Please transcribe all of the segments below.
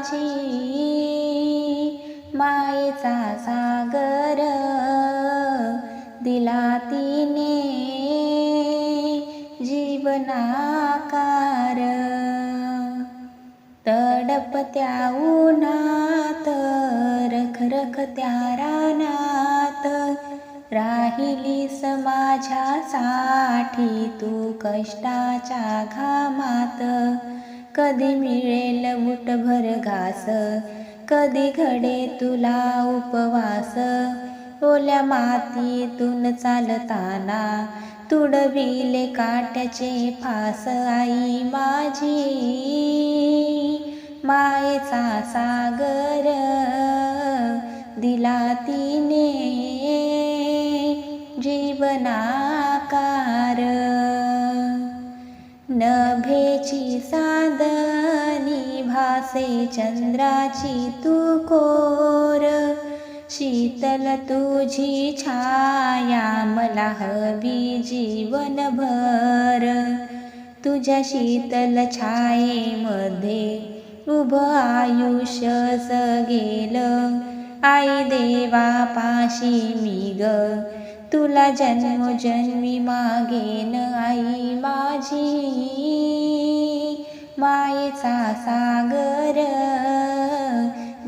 माझी मायेचा सागर दिला तिने जीवनाकार. तडपत्या उन्हात रखरखत्या रानात. राहिली माझ्यासाठी तू कष्टाच्या घामात. कधी मिळेल भर घास. कधी घडे तुला उपवास. ओल्या मातीतून चालताना तुडविले काट्याचे फास. आई माझी मायेचा सागर. दिला तिने जीवनाकार. नभेची सादनी भासे चंद्राची तू कोर शीतल तुझी छाया मला हवी जीवनभर तुझ्या शीतल छायेमध्ये उभं आयुष्य सगेल. आई देवा पाशी मी ग तुला जन्मोजन्मी मागेन. आई माझी मायेचा सागर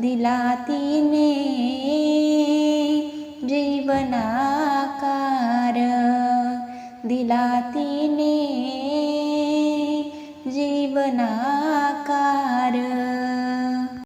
दिला तिने जीवनाकार. दिला तिने जीवना